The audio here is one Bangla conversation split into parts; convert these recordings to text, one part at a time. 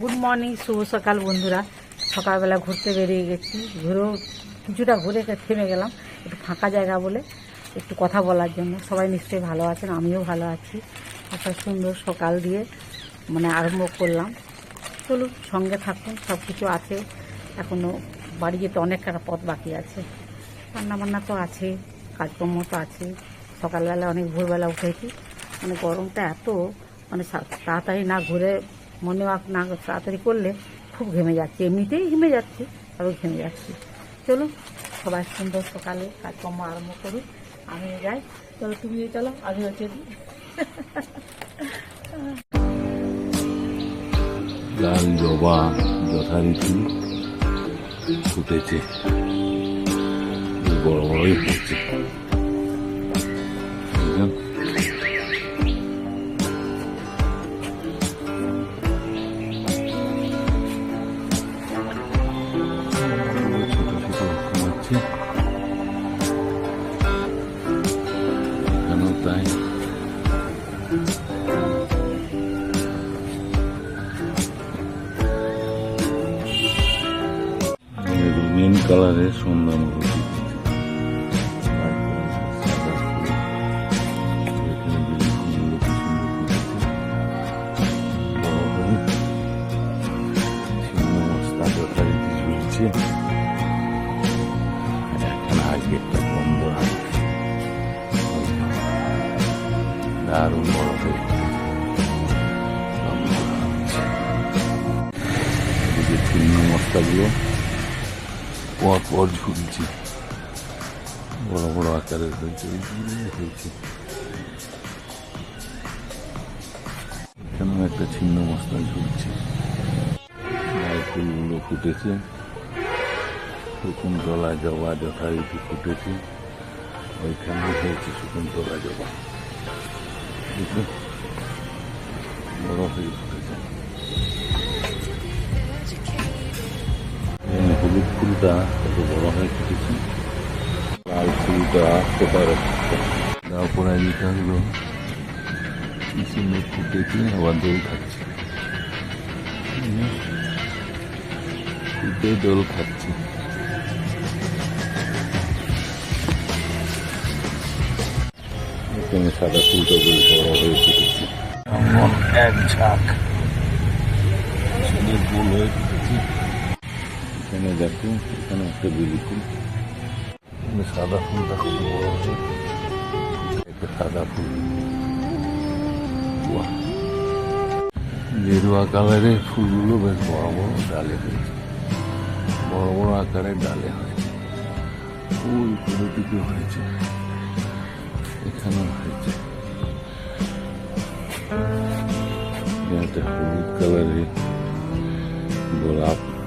গুড মর্নিং শুভ সকাল বন্ধুরা। সকালবেলা ঘুরতে বেরিয়ে গেছি। ঘুরেও কিছুটা ঘুরে থেমে গেলাম। একটু ফাঁকা জায়গা বলে একটু কথা বলার জন্য। সবাই নিশ্চয়ই ভালো আছেন, আমিও ভালো আছি। একটা সুন্দর সকাল দিয়ে মানে আরম্ভ করলাম। চলুন, সঙ্গে থাকুন সব কিছু আছে। এখনও বাড়ি যেতে অনেক অনেকটা পথ বাকি আছে। রান্নাবান্না তো আছে, কাজকর্ম তো আছে। সকালবেলা অনেক ভোরবেলা উঠেছি। মানে গরমটা এত মানে তাড়াতাড়ি না ঘুরে মনে ওয়াক না তাড়াতাড়ি করলে খুব ঘেমে যাচ্ছে, এমনিতেই ঘেমে যাচ্ছে, আরও ঘেমে যাচ্ছে। চলো, সবাই সুন্দর সকালে কাজকর্ম আরম্ভ করি আমি যাই। চলো, তুমিও চলো আমি হচ্ছে লাল জবা যথারীতি ফুটেছে। বড় বড়ই হচ্ছে চিহ্ন পর পর ঝুলছে। বড় বড় আকারের হয়েছে এইগুলো হয়েছে। একটা ছিন্ন মশলা ঝুলছে? ফুলগুলো ফুটেছে। শকুন্তলা জবা যথারীতি ফুটেছে। ওইখানে হয়েছে শকুন্তলা জবা। বড় হয়ে ফুলটা কত বড় হয়ে ফুটেছে লাল ফুলটা কোথায় তারপরে হলো কি সুন্দর ফুটেছে আবার দোল খাচ্ছে। ফুটে দোল খাচ্ছে। এখানে সাদা ফুলটা বেশ বড় হয়ে ফুটেছে এক ঝাঁক। সুন্দর ফুল হয়ে দেখো এখানে একটা বেলি ফুল এখানে সাদা ফুলটা কত বড় সাদা ফুল। গেরুয়া কালারের ফুলগুলো বেশ বড় বড় ডালে হয়েছে। বড় বড় আকারের ডালে হয়েছে। ফুল কোনো হয়েছে। এখানেও হয়েছে। একটা হলুদ কালারের গোলাপ।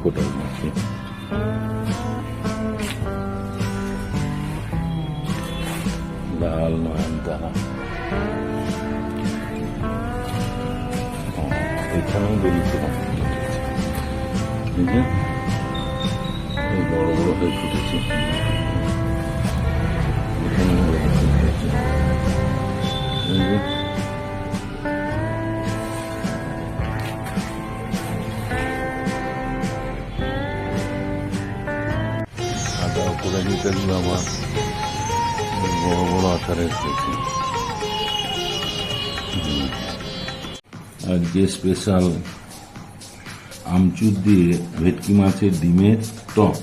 พูดเลยนี่ลาลมาดาอ๋อติดข้างบินสิครับนี่เนี่ยนี่บอลบอลได้พูดสินี่เนี่ย নিতেগুলো আবার বড় বড় আকারের হয়েছে হুম। আজকে স্পেশাল আমচুর দিয়ে ভেটকি মাছের ডিমের টক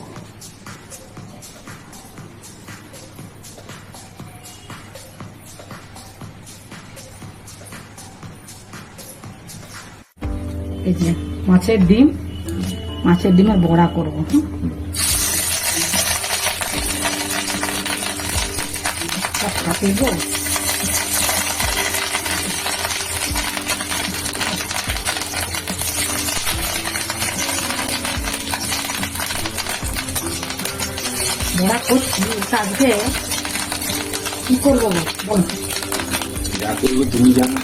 যে মাছের ডিম, মাছের ডিমের বড়া করব, হুম সব কাটিব বড়া করছি তা আজকে কি করব গো? বল যা করবে তুমি জানো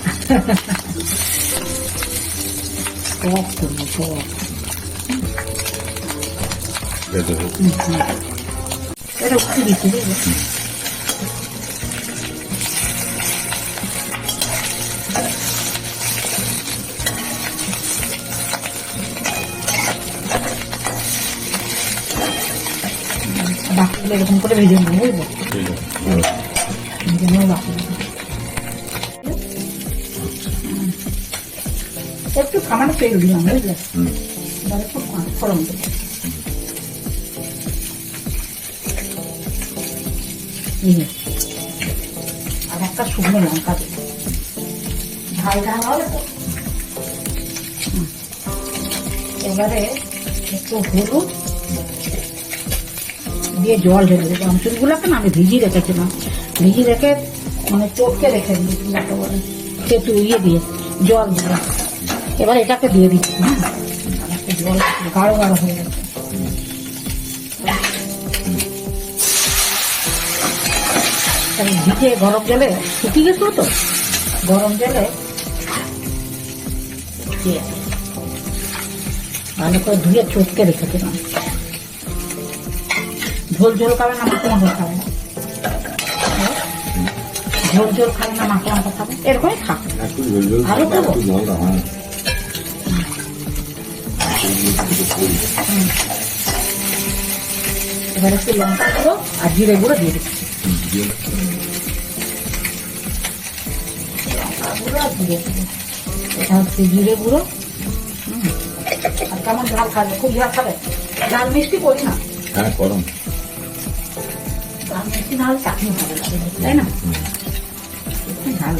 টক করব টক দেখো এটা উঠে দিচ্ছি আমচুরগুলো এরকম করে ভেজে নেব হুম। ভেজে নেব বাকি একটু সামান্য তেল দিলাম বুঝলে এবার একটু ফোড়ন দেবো। আর একটা শুকনো লঙ্কা দেবো ঝাল ঝাল হবে তো। এবারে একটু হলুদ দিয়ে জল ঢেলে দেবো। আমচুরগুলোকে না, আমি ভিজিয়ে রেখেছিলাম। ভিজিয়ে রেখে মানে চোখকে রেখে দিয়েছি, যাকে একটু ইয়ে দিয়ে, জল দিয়ে। এবার এটাকে দিয়ে দিচ্ছি হ্যাঁ? জল গাঢ় গাঢ় হয়ে গেছে ভিজে গরম জলে শুকিয়ে গেছিল তো? গরম জলে ভালো করে ধুয়ে চটকে রেখেছিলাম। ঝোল ঝোল খাবে না মাখো মাখো খাবে? ঝোল ঝোল খাবে না মাখো মাখো খাবে? এরকমই খাবে আরও খাবে, এবার একটু লঙ্কা গুঁড়ো আর জিরে গুঁড়ো দিয়ে দিচ্ছি। এটা হচ্ছে জিরে গুঁড়ো। আর কেমন ঝাল খাবে? খুব ঝাল খাবে? ঝাল মিষ্টি করি না। হ্যাঁ গরম। ঝাল মিষ্টি না হলে চাটনি ভালো লাগে তাই না। ঝাল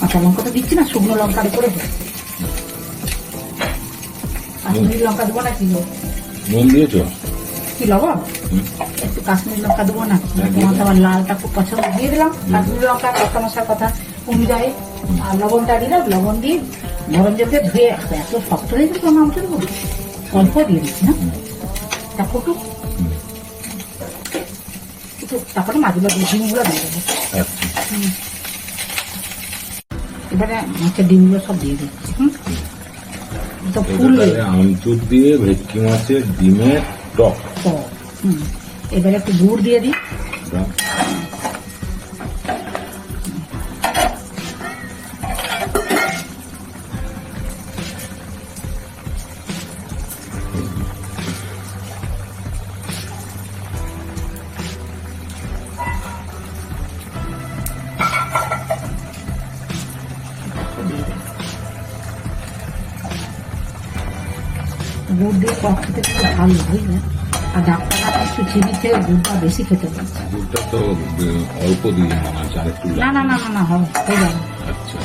কাঁচা লঙ্কা তো দিচ্ছি। না শুকনো লঙ্কার উপরে। কাশ্মীরি লঙ্কা দেবো না কি নুন দিয়েছ? কি লবণ? একটু কাশ্মীরি লঙ্কা দেবো না? তোমার তো আবার লালটা খুব পছন্দ। দিয়ে দিলাম। কাশ্মীরি লঙ্কা কষা মশার কথা অনুযায়ী। আর লবণটা দিলাম লবণ দিয়ে গরম জল দিয়ে ধুয়ে এত শক্ত হয়ে গেছে আমার অল্প দিয়ে দিচ্ছি হ্যাঁ তা ফুটুক হুম। তারপরে মাছগুলো ডিমগুলো দিয়ে দেবো। আচ্ছা। এবারে মাছের ডিমগুলো সব দিয়ে দিচ্ছি হুম। তো ফুল আমচুর দিয়ে ভেটকি মাছের ডিমের টক। এবারে একটু গুড় দিয়ে দিই। গুড় দিয়ে টক খেতে খুব ভালো বুঝলে? আর ডাক্তাররা একটু চিনি থেকে গুড়টা বেশি খেতে বলছে তো অল্প দিয়ে একটু না না না না না হবে হয়ে যাবে। আচ্ছা।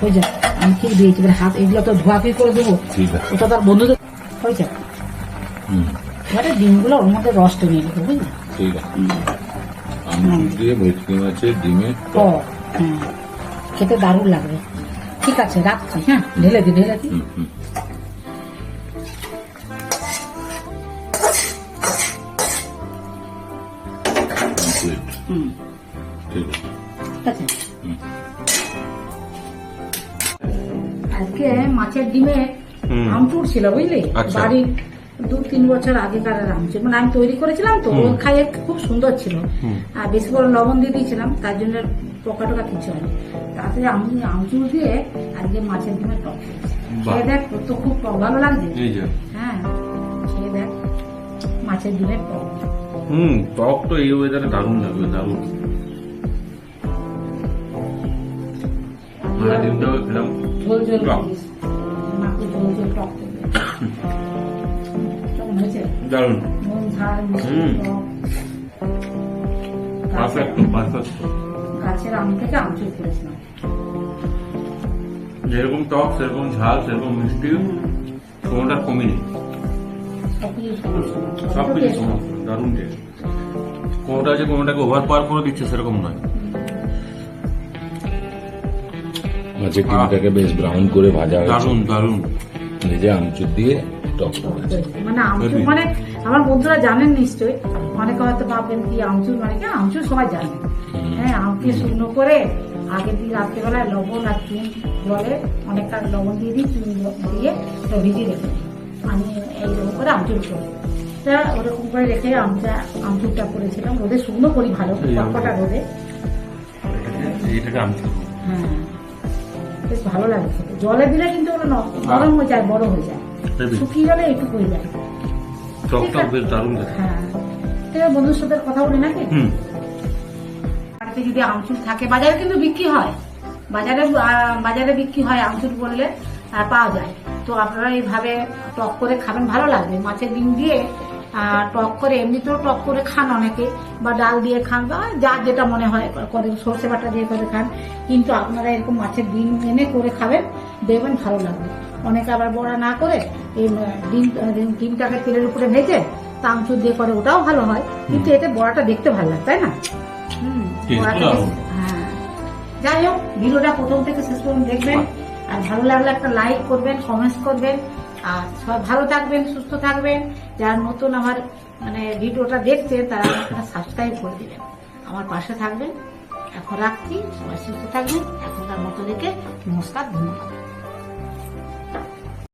হয়ে যাবে। আমি ঠিক দিয়েছি? এবার হাত এগুলো তো ধোয়াকি করে দেবো। ওটা তার বন্ধুদের হয়ে যাবে। হুম। এবারে ডিমগুলো ওর মধ্যে রসটা নিয়ে নেব বুঝলি? ঠিক আছে। আমচুর দিয়ে ভেটকি মাছের ডিমের টক খেতে দারুণ লাগবে। ঠিক আছে রাখছি হ্যাঁ? ঢেলে দি ঢেলে দি। হুম। ঠিক আছে। হুম। আজকে মাছের ডিমে আমচুর ছিল বুঝলি? আচ্ছা। বাড়ির দু তিন বছর আগেকার আমচুর। মানে আমি তৈরি করেছিলাম তো ও খাইয়ে খুব সুন্দর ছিল। আর বেশি করে লবণ দিয়ে দিয়েছিলাম তার জন্য পোকা টোকা কিছু হয়নি। তাতে আমি আমচুর দিয়ে আজকে মাছের ডিমের টক খেয়ে দেখ তোর তো খুব ভালো লাগছে? হ্যাঁ খেয়ে দেখ মাছের ডিমের টক। হুম টক তো এই ওয়েদারে দারুণ লাগবে দারুণ। মানে ডিমটাও খেলাম দারুণ। হুম। টক। পারফেক্ট পারফেক্ট গাছের আম থেকে আমচুর করেছিলাম। যেরকম টক সেরকম ঝাল সেরকম মিষ্টি কোনোটার কমই সব কিছু সমান দারুণ টেস্ট কোনোটা যে কোনোটাকে ওভার পাওয়ার করে দিচ্ছে সেরকম নয়। মাছের ডিমটাকে বেশ ব্রাউন করে ভাজা হয়েছে। দারুণ দারুণ। নিজে আমচুর দিয়ে টক মানে আমচুর মানে আমার বন্ধুরা জানেন নিশ্চয়ই অনেকে হয়তো ভাববেন কি আমচুর মানে কি আমচুর সবাই জানে। হ্যাঁ আমকে শুকনো করে আগের দিন রাত্রেবেলায় লবণ আর চুন জলে অনেকটা লবণ দিয়ে দিই চুন দিয়ে ভিজিয়ে রেখে। আমি এইরকম করে আমচুর করি তা ওরকম করে রেখে আমটা আমচুরটা করেছিলাম। রোদে শুকনো করি ভালো কটা রোদে। হ্যাঁ। বেশ ভালো লাগে জলে দিলে কিন্তু নষ্ট নরম হয়ে যায় বড় হয়ে যায়. শুকিয়ে গেলে একটু হয়ে যায়। হ্যাঁ। বন্ধুর সাথে কথা বলি নাকি? হুম। বাড়িতে যদি আমচুর থাকে বাজারে কিন্তু বিক্রি হয়। বাজারে বাজারে বিক্রি হয় আমচুর বললে আহ, পাওয়া যায়। তো আপনারা এইভাবে টক করে খাবেন ভালো লাগবে। মাছের ডিম দিয়ে টক করে এমনিতেও টক করে খান অনেকে বা ডাল দিয়ে খান বা যার যেটা মনে হয় করে সর্ষে বাটা দিয়ে করে খান। কিন্তু আপনারা এরকম মাছের ডিম এনে করে খাবেন দেখবেন ভালো লাগবে। অনেকে আবার বড়া না করে এই ডিম ডিম- ডিমটাকে তেলের উপরে ভেজে তা আমচুর দিয়ে করে ওটাও ভালো হয়। কিন্তু এতে বড়াটা দেখতে ভালো লাগে তাই না? হুম, হ্যাঁ। যাই হোক ভিডিওটা প্রথম থেকে শেষ পর্যন্ত দেখবেন। আর ভালো লাগলে একটা লাইক করবেন কমেন্টস করবেন। আর সবাই ভালো থাকবেন, সুস্থ থাকবেন। যার মতন আমার মানে ভিডিওটা দেখছে তারা আপনারা সাবস্ক্রাইব করে দেবেন। আমার পাশে থাকবেন। এখন রাখছি। সবাই সুস্থ থাকবেন। এখনকার মতো দেখে নমস্কার, ধন্যবাদ।